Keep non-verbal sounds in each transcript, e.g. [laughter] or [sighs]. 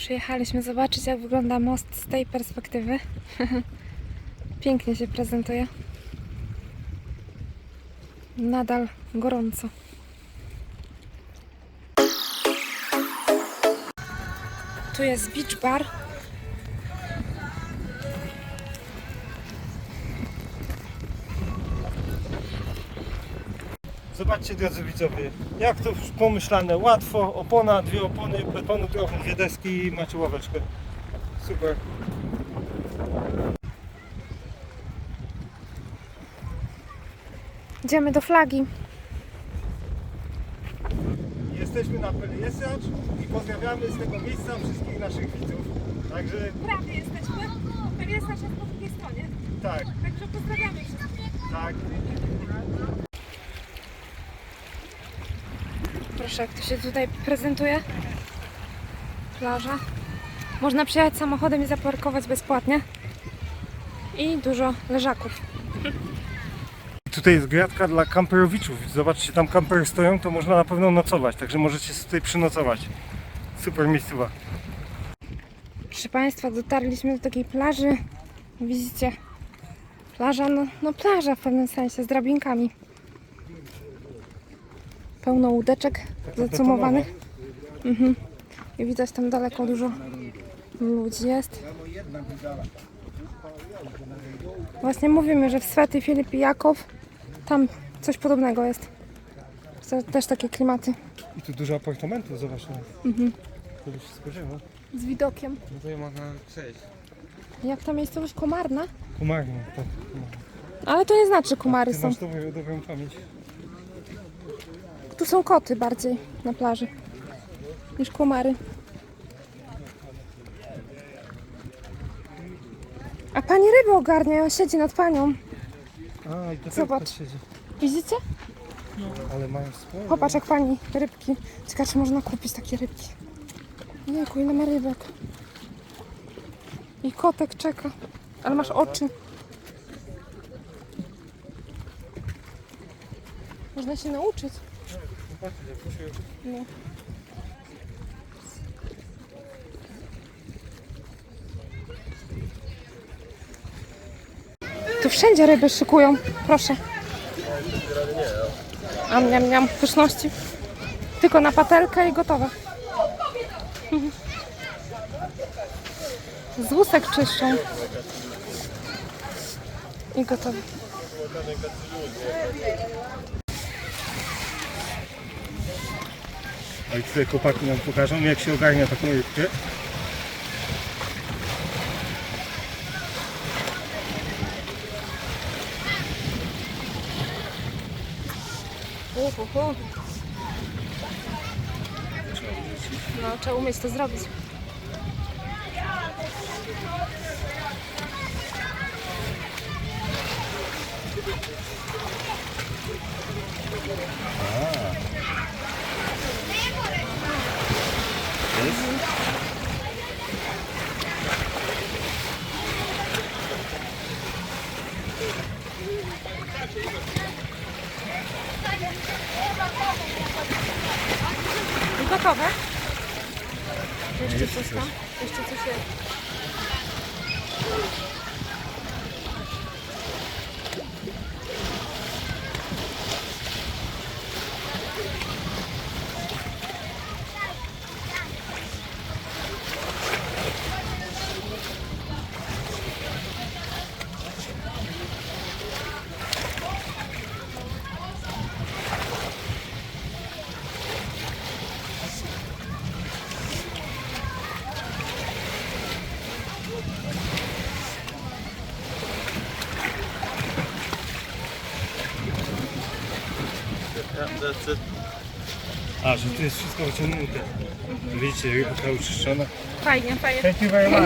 Przyjechaliśmy zobaczyć, jak wygląda most z tej perspektywy. [laughs] Pięknie się prezentuje. Nadal gorąco. Tu jest beach bar. Zobaczcie drodzy widzowie, jak to pomyślane, łatwo, opona, dwie opony, betonu trochę, dwie deski i macie ławeczkę. Super. Idziemy do flagi. Jesteśmy na Peliesacz i pozdrawiamy z tego miejsca wszystkich naszych widzów. Także Prawie jesteśmy. Pewnie jest po drugiej stronie. tak, Także pozdrawiamy wszystkich. tak. Proszę, jak to się tutaj prezentuje. Plaża. Można przyjechać samochodem i zaparkować bezpłatnie. I dużo leżaków. [laughs] Tutaj jest gratka dla kamperowiczów. Zobaczcie, tam kampery stoją, to można na pewno nocować, także możecie tutaj przynocować. Super miejscowa. Proszę Państwa, dotarliśmy do takiej plaży. Widzicie, plaża, no, no plaża w pewnym sensie, z drabinkami. Pełno łódeczek zacumowanych. Mhm. I widać tam daleko dużo ludzi jest. Właśnie mówimy, że w Swety Filip i Jakow tam coś podobnego jest. To Też takie klimaty I tu dużo apartamentów, zobacz. Mhm. To spodziewał. z widokiem. No to można przejść. Jak ta miejscowość Komarna? Kumarno, tak. Ale to nie znaczy komary Ty są. masz dobrą, dobrą pamięć. Tu są koty bardziej na plaży niż komary. A pani ryby ogarnia, siedzi nad panią. A, i to Zobacz. tak siedzi. Widzicie? Ale mają sporo. Popatrz jak pani rybki. Ciekawe czy można kupić takie rybki. Jejku, ile ma rybek. I kotek czeka. Ale masz oczy. Można się nauczyć. Tu wszędzie ryby szykują. Proszę. Am, niam, niam, pyszności. Tylko na patelkę i gotowe. [laughs] Z łusek czyszczą. I gotowe. A i tutaj chłopaki nam pokażą, jak się ogarnia taką rybkę. Uhuhu. No, trzeba umieć to zrobić. A, że tu jest wszystko wyciągnięte. Widzicie, rybka uczyszczona. Fajnie, fajnie. Thank you very much.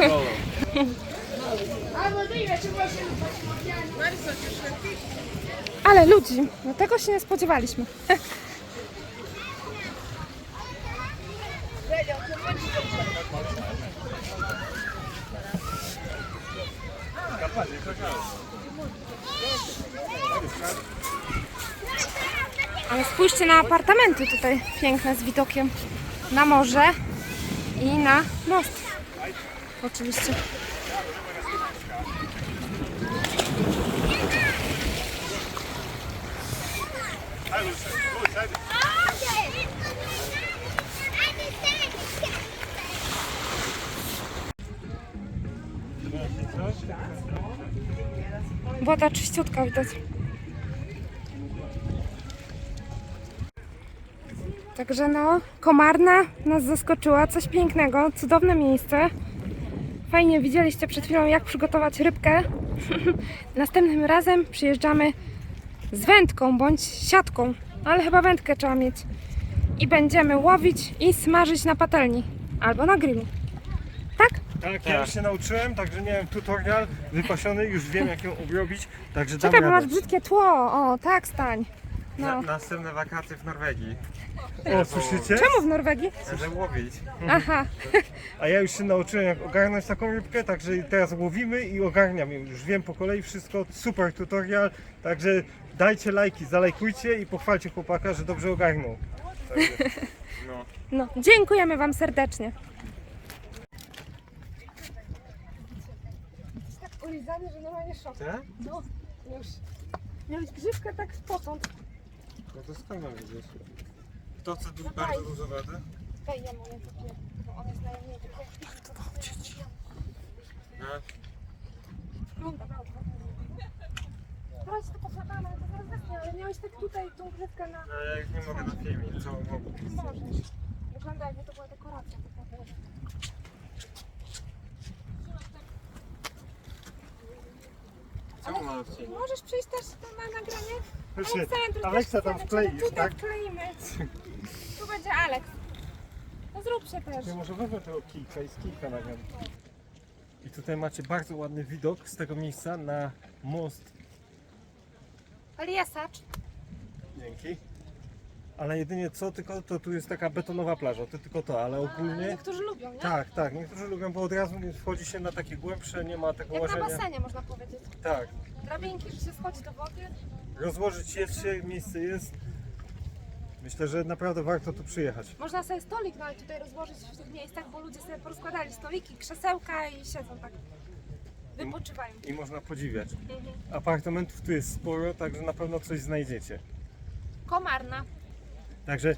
Ale ludzi, no tego się nie spodziewaliśmy. [laughs] Ale spójrzcie na apartamenty tutaj piękne z widokiem na morze. i na most. Oczywiście. Woda czyściutka widać. Także no, Komarna nas zaskoczyła, coś pięknego, cudowne miejsce. Fajnie widzieliście przed chwilą jak przygotować rybkę. [laughs] Następnym razem przyjeżdżamy z wędką bądź siatką, ale chyba wędkę trzeba mieć. I będziemy łowić i smażyć na patelni albo na grillu. Tak? Tak, ja już się nauczyłem, także miałem tutorial wypasiony, już wiem jak ją obrobić, także dam Czekaj, bo masz brzydkie tło. O, tak stań. Na, No. następne wakacje w Norwegii. O, słyszycie? Czemu w Norwegii? Będę łowić. Aha, A ja już się nauczyłem jak ogarnąć taką rybkę, także teraz łowimy i ogarniam ją. Już wiem po kolei wszystko, super tutorial, także dajcie lajki, zalajkujcie i pochwalcie chłopaka, że dobrze ogarnął. No. no, dziękujemy Wam serdecznie. Tak ulizany, że normalnie szok. Ty? No, już. Miałeś grzywkę tak potąd. No to mam wiedzieć? Kto chce du- bardzo dużo wody? Daj ja nie kupię, bo on jest najmniejszy. No. Wygląda dobrze. Teraz to pochwatamy, to zaraz wesnie, ale miałeś tak tutaj tą grzywkę na... no ja już nie mogę na filmie, całą wodę. Możesz. Wygląda jakby to była dekoracja. tak naprawdę. Mam? Możesz przyjść też na nagranie? Aleksandr, Aleksa tam wklei już, tak? wkleimy. Tu będzie Aleks. No zrób się też. Ja może wezmę tego kijka i z kijka nagram. I tutaj macie bardzo ładny widok z tego miejsca na most. Liesacz. Dzięki. Ale jedynie co, tylko to tu jest taka betonowa plaża, to tylko to, ale ogólnie... Niektórzy lubią, nie? Tak, tak, niektórzy lubią, bo od razu wchodzi się na takie głębsze, nie ma tego Jak na łażenia. basenie można powiedzieć. Tak, Drabinki, że się schodzi do wody. Rozłożyć jest się, miejsce jest. Myślę, że naprawdę warto tu przyjechać. Można sobie stolik nawet tutaj rozłożyć w tych miejscach, bo ludzie sobie porozkładali stoliki, krzesełka i siedzą tak. Wypoczywają. I można podziwiać. Mhm. Apartamentów tu jest sporo, także na pewno coś znajdziecie. Komarna. Także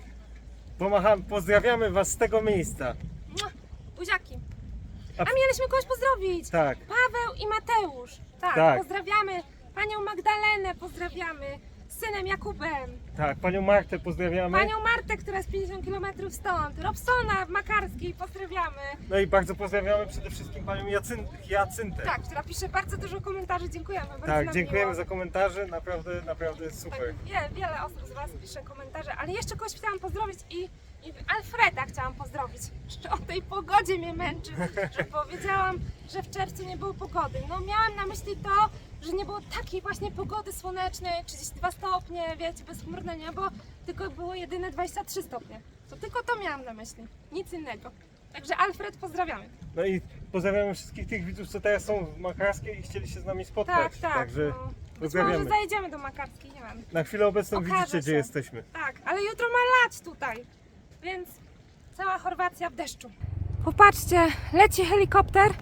pomacham, pozdrawiamy Was z tego miejsca. Mua! Buziaki. A- A mieliśmy kogoś pozdrowić. Tak, Paweł i Mateusz. Tak, Tak. pozdrawiamy panią Magdalenę, pozdrawiamy z synem Jakubem, tak, Panią Martę pozdrawiamy. panią Martę, która jest 50 km stąd, Robsona w Makarskiej, pozdrawiamy. No i bardzo pozdrawiamy przede wszystkim Panią Jacyn Jacyntę. Tak, która pisze bardzo dużo komentarzy, dziękujemy. Bardzo Tak, nam dziękujemy miło. za komentarze, naprawdę, naprawdę super. Tak, wie, wiele osób z Was pisze komentarze, ale jeszcze kogoś chciałam pozdrowić i, i Alfreda chciałam pozdrowić. Jeszcze o tej pogodzie mnie męczy, że powiedziałam, że w czerwcu nie było pogody. No miałam na myśli to, że nie było takiej właśnie pogody słonecznej, 32 stopnie, wiecie, bezchmurne niebo, tylko było jedyne 23 stopnie. To tylko to miałam na myśli, nic innego. Także Alfred pozdrawiamy. No i pozdrawiamy wszystkich tych widzów, co teraz są w Makarskiej i chcieli się z nami spotkać. Tak, tak. Także no. Być pozdrawiamy. może zajedziemy do Makarskiej, nie wiem. Na chwilę obecną Okaże widzicie, gdzie się. jesteśmy. Tak, ale jutro ma lać tutaj, więc cała Chorwacja w deszczu. Popatrzcie, leci helikopter.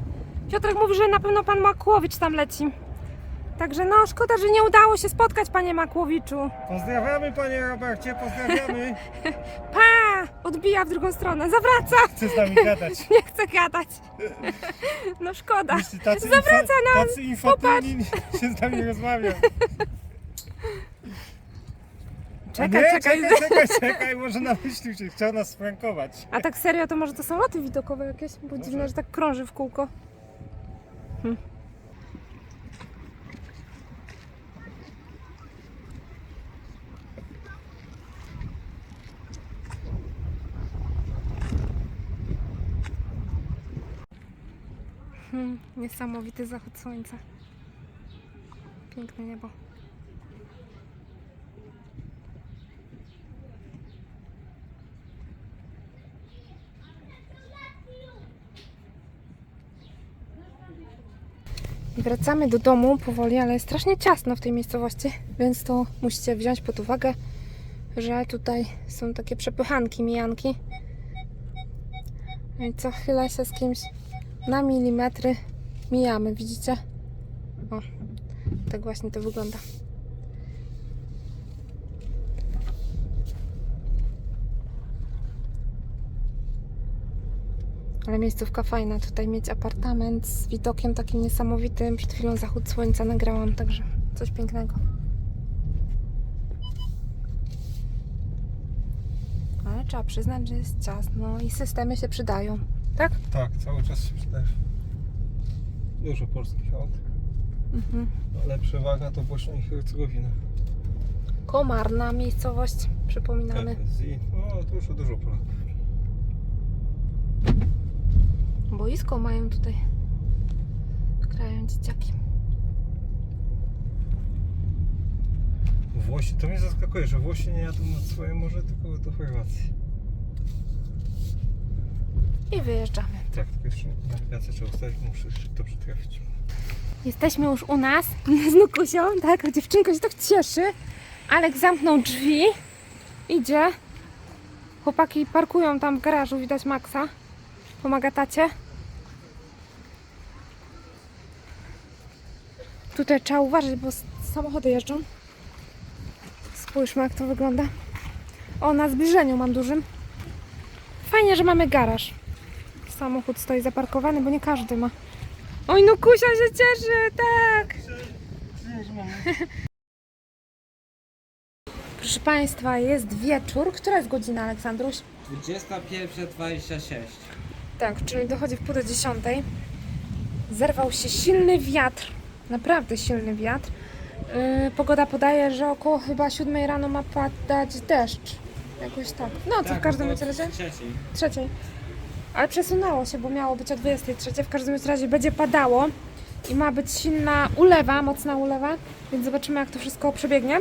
Piotrek mówi, że na pewno pan Makłowicz tam leci. Także no, szkoda, że nie udało się spotkać, panie Makłowiczu. Pozdrawiamy Panie Robercie, pozdrawiamy. [laughs] Pa! Odbija w drugą stronę, zawraca! Chce z nami gadać. [laughs] Nie chce gadać. No szkoda. Tacy, Zawraca nam! tacy infantylni [laughs] się z nami rozmawia. Czekaj, nie, czekaj. czekaj, czekaj, czekaj, może namyślił się, chciał nas sprankować. A tak serio, to może to są loty widokowe jakieś? Bo Może. dziwne, że tak krąży w kółko. Hm. Hmm, niesamowity zachód słońca. Piękne niebo. Wracamy do domu powoli, ale jest strasznie ciasno w tej miejscowości, więc to musicie wziąć pod uwagę, że tutaj są takie przepychanki, mijanki. No i co chwilę się z kimś na milimetry mijamy, widzicie? O, tak właśnie to wygląda. Ale miejscówka fajna, tutaj mieć apartament z widokiem takim niesamowitym. Przed chwilą zachód słońca nagrałam, także coś pięknego. Ale trzeba przyznać, że jest ciasno i systemy się przydają. Tak? Tak, cały czas się przydaje. Dużo polskich aut, Mhm. ale przewaga to Bośnia i Hercegowina. Komarna miejscowość, przypominamy. PSI, no dużo, dużo Polaków. Boisko mają tutaj. Grają dzieciaki. Włosi, to mnie zaskakuje, że Włosi nie jadą nad swoje morze, tylko do Chorwacji. I wyjeżdżamy. Tak, tylko jeszcze nawigację trzeba ustawić, muszę się dobrze trafić. Jesteśmy już u nas [laughs] z Nukusią, tak? Dziewczynka się tak cieszy. Alek zamknął drzwi. Idzie. Chłopaki parkują tam w garażu, widać Maxa. Pomaga tacie. Tutaj trzeba uważać, bo samochody jeżdżą. Spójrzmy jak to wygląda. O, na zbliżeniu mam dużym. Fajnie, że mamy garaż. Samochód stoi zaparkowany, bo nie każdy ma. Oj, no Kusia się cieszy, tak! [laughs] Proszę Państwa, jest wieczór. Która jest godzina, Aleksandruś? 21.26. Tak, czyli dochodzi w pół do dziesiątej. Zerwał się silny wiatr, naprawdę silny wiatr. Yy, pogoda podaje, że około chyba siódmej rano ma padać deszcz. Jakoś tak. No, to w każdym razie trzeciej. trzeciej. Ale przesunęło się, bo miało być o 23. W każdym razie będzie padało i ma być silna ulewa, mocna ulewa, więc zobaczymy jak to wszystko przebiegnie.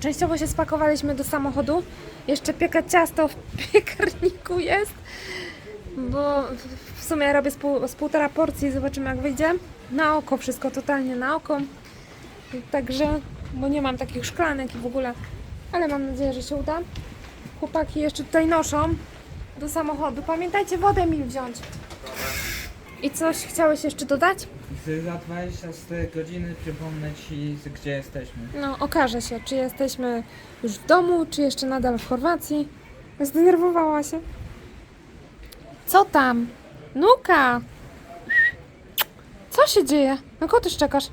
Częściowo się spakowaliśmy do samochodu. Jeszcze pieka ciasto w [laughs] piekarniku jest, bo w sumie robię z, pół, z półtora porcji, zobaczymy jak wyjdzie. Na oko, wszystko totalnie na oko. Także, bo nie mam takich szklanek i w ogóle, ale mam nadzieję, że się uda. Chłopaki jeszcze tutaj noszą do samochodu. Pamiętajcie wodę mi wziąć. I coś chciałeś jeszcze dodać? Za 24 godziny przypomnę Ci, gdzie jesteśmy. No, okaże się, czy jesteśmy już w domu, czy jeszcze nadal w Chorwacji. Zdenerwowała się. Co tam? Nuka! Co się dzieje? Na kogo ty czekasz?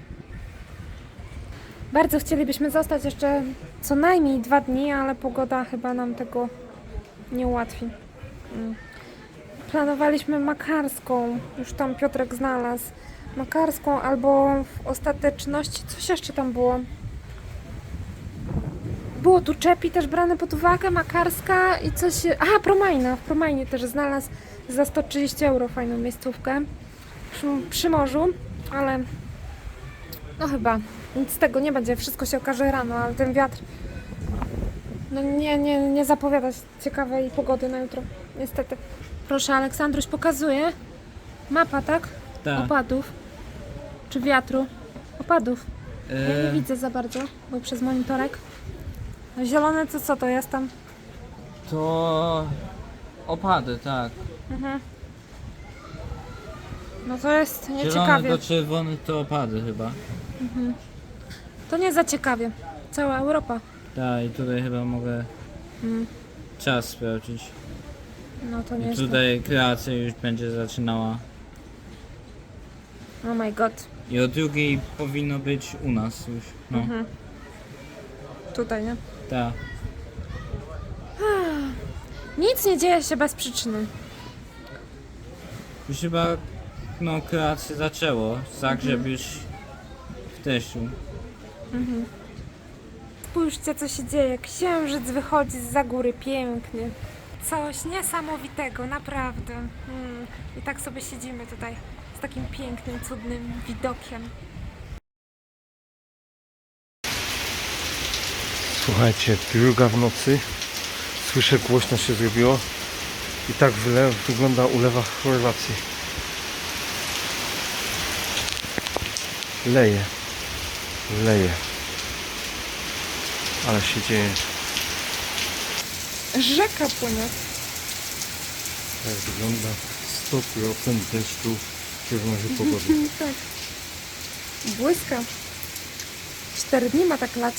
Bardzo chcielibyśmy zostać jeszcze co najmniej dwa dni, ale pogoda chyba nam tego nie ułatwi. Mm. Planowaliśmy makarską, już tam Piotrek znalazł. Makarską albo w ostateczności coś jeszcze tam było. Było tu czepi też brane pod uwagę, makarska i coś. Aha, Promajna. W Promajnie też znalazł za 130 euro fajną miejscówkę przy, przy morzu, ale no chyba nic z tego nie będzie. Wszystko się okaże rano, ale ten wiatr no nie, nie, nie zapowiada ciekawej pogody na jutro. Niestety. Proszę, Aleksandruś pokazuje. Mapa, tak? Tak. Opadów. Czy wiatru? Opadów. Ja nie E, widzę za bardzo, bo przez monitorek. A Zielone to co to jest tam? to opady, tak. Mhm. No to jest Zielony nieciekawie. do czerwony to opady chyba. To nie za ciekawie. Cała Europa. Tak, i tutaj chyba mogę Mm. czas sprawdzić. No to I nie tutaj kreacja już będzie zaczynała. Oh my god. I o drugiej powinno być u nas już. No, Mhm. Tutaj, nie? tak. [sighs] Nic nie dzieje się bez przyczyny. Już chyba no kreację zaczęło. Zagrzeb już w deszczu. Spójrzcie, co się dzieje. Księżyc wychodzi z za góry pięknie. Coś niesamowitego, naprawdę. Mm. I tak sobie siedzimy tutaj z takim pięknym, cudnym widokiem. Słuchajcie, druga w nocy. Słyszę, głośno się zrobiło. I tak wyle, wygląda ulewa w Chorwacji. Leje. Leje. Ale się dzieje. Rzeka płynie. Tak wygląda 100% deszczu w prognozie pogody. [laughs] tak. Błyska. Cztery dni ma tak lać.